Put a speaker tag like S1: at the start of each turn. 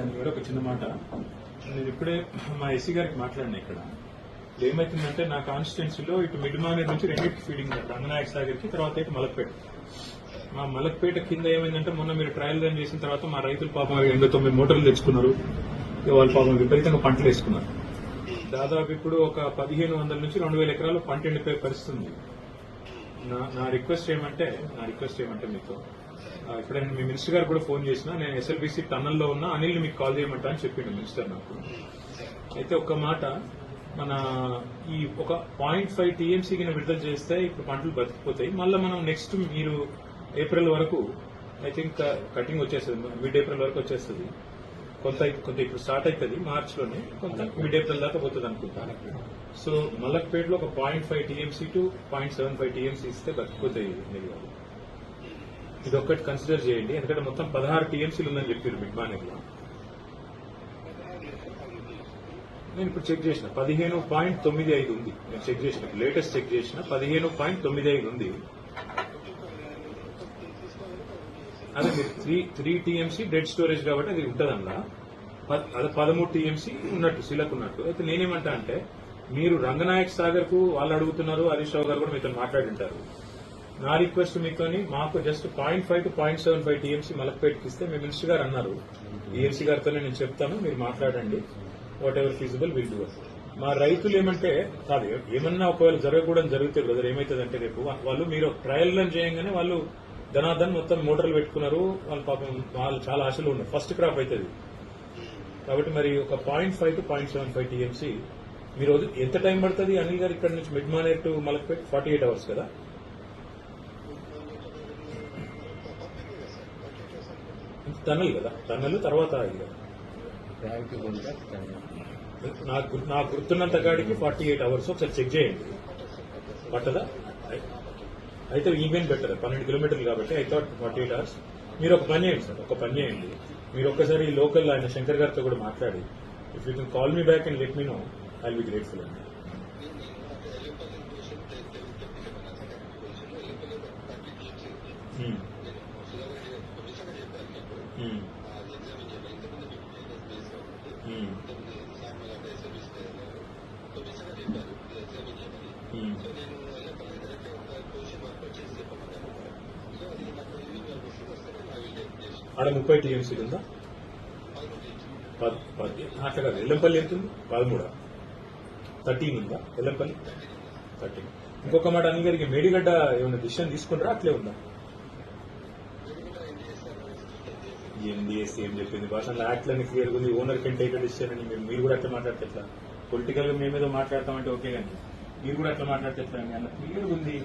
S1: ఒక చిన్న మాట. నేను ఇప్పుడే మా ఎస్సీ గారికి మాట్లాడినా ఇక్కడ. ఏమైతుందంటే నా కాన్స్టిట్యున్సీలో ఇటు మిడ్ మానేర్ నుంచి రెండింటి ఫీడింగ్ రంగనాయక సాగర్కి తర్వాత ఇటు మలక్పేట. మా మలక్పేట కింద ఏమైందంటే మొన్న మీరు ట్రయల్ రన్ చేసిన తర్వాత మా రైతులు పాపం ఎనభై తొమ్మిది మోటార్లు తెచ్చుకున్నారు. ఇక వాళ్ళు పాపం విపరీతంగా పంటలు వేసుకున్నారు. దాదాపు ఇప్పుడు ఒక పదిహేను వందల నుంచి రెండు వేల ఎకరాలు పంట ఎండిపోయే పరిస్థితి ఉంది. నా నా రిక్వెస్ట్ ఏమంటే నా రిక్వెస్ట్ ఏమంటే మీతో నేను మీ మినిస్టర్ గారు కూడా ఫోన్ చేసిన నేను ఎస్ఎల్బీసీ టన్నల్లో ఉన్న అనిల్ మీకు కాల్ చేయమంటా అని చెప్పిండు మినిస్టర్ నాకు. అయితే ఒక్క మాట మన ఈ ఒక పాయింట్ ఫైవ్ టీఎంసీ కింద విడుదల చేస్తే ఇప్పుడు పంటలు బతికిపోతాయి. మళ్ళీ మనం నెక్స్ట్ మీరు ఏప్రిల్ వరకు ఐ థింక్ కటింగ్ వచ్చేస్తుంది. మిడ్ ఏప్రిల్ వరకు వచ్చేస్తుంది. కొంత కొంత ఇప్పుడు స్టార్ట్ అవుతుంది మార్చ్లోనే కొంత మిడ్ ఏప్రిల్ దాకా పోతుంది అనుకుంటా. సో మల్లక్పేటలో ఒక point five TMC two point seven five TMC ఇస్తే బతికిపోతాయి. ఇది ఒక్కటి కన్సిడర్ చేయండి. ఎందుకంటే మొత్తం పదహారు టీఎంసీలు ఉందని చెప్పారు మిడ్ మానేర్లో నేను ఇప్పుడు చెక్ చేసిన. పదిహేను పాయింట్ తొమ్మిది ఐదు ఉంది. నేను చెక్ చేసిన. లేటెస్ట్ చెక్ చేసిన పదిహేను పాయింట్ తొమ్మిది ఐదు ఉంది. అదే మీరు three three TMC dead storage కాబట్టి అది ఉంటదన్నా. ప- అది పదమూడు టీఎంసీ ఉన్నట్టు సిలకు ఉన్నట్టు. అయితే నేనేమంటా అంటే మీరు రంగనాయక్ సాగర్కు వాళ్ళు అడుగుతున్నారు హరీష్ రావు గారు కూడా మీతో మాట్లాడింటారు. నా రిక్వెస్ట్ మీతోని మాకు just point five two point seven five TMC మలక్పేటకి ఇస్తే మీ మినిస్టర్ గారు అన్నారు. ఈఎంసీ గారితోనే నేను చెప్తాను మీరు మాట్లాడండి. Whatever feasible will do మా రైతులు ఏమంటే కాదు ఏమన్నా ఒకవేళ జరగకూడదు జరిగితే బ్రదర్ ఏమైతుందంటే రేపు వాళ్ళు మీరు ట్రయల్ రన్ చేయగానే వాళ్ళు ధనాధన్ మొత్తం మోటార్లు పెట్టుకున్నారు. వాళ్ళ పాపం వాళ్ళు చాలా ఆశలు ఉన్నారు. ఫస్ట్ క్రాప్ అవుతుంది కాబట్టి మరి ఒక point five two point seven five TMC మీరు ఎంత టైం పడుతుంది? అనిల్ గారు ఇక్కడ నుంచి mid Maner to Malakpet forty eight hours కదా? టన్నల్ కదా? టన్నల్ తర్వాత నాకు నాకు గుర్తున్నంత కాడికి ఫార్టీ ఎయిట్ అవర్స్ ఒకసారి చెక్ చేయండి. పట్టదా? అయితే ఈవెన్ బెటర్ పన్నెండు కిలోమీటర్లు కాబట్టి I thought forty eight hours. మీరు ఒక పని చేయండి సార్ ఒక పని చేయండి. మీరు ఒక్కసారి లోకల్ ఆయన శంకర్ గారితో కూడా మాట్లాడి. If you can call me back and let me know I be grateful అండి. Hmm. Hmm. Hmm. ఆడ ముప్పై టీఎంసీలు ఉందా? పద్- అట్లా కాదు. ఎల్లంపల్లి ఎంత ఉంది పదమూడా. థర్టీన్ ఉందా? ఎల్లంపల్లి? థర్టీన్. ఇంకొక మాట అన్ని గారికి మేడిగడ్డ ఏమైనా డిసిషన్ తీసుకుంటారా అట్లే ఉందా? ఎన్డీఎస్సీ ఏం చెప్పింది? భాషలో యాక్ట్లని క్లియర్ ఉంది. ఓనర్ కెన్ టేక్ డిసిషన్ అని మీరు- కూడా అట్లా మాట్లాడితే ఎట్లా? పొలిటికల్గా మేమేదో మాట్లాడతామంటే ఓకే కానీ మీరు కూడా ఎట్లా మాట్లాడితే ఎట్లా అని అలా క్లియర్ ఉంది.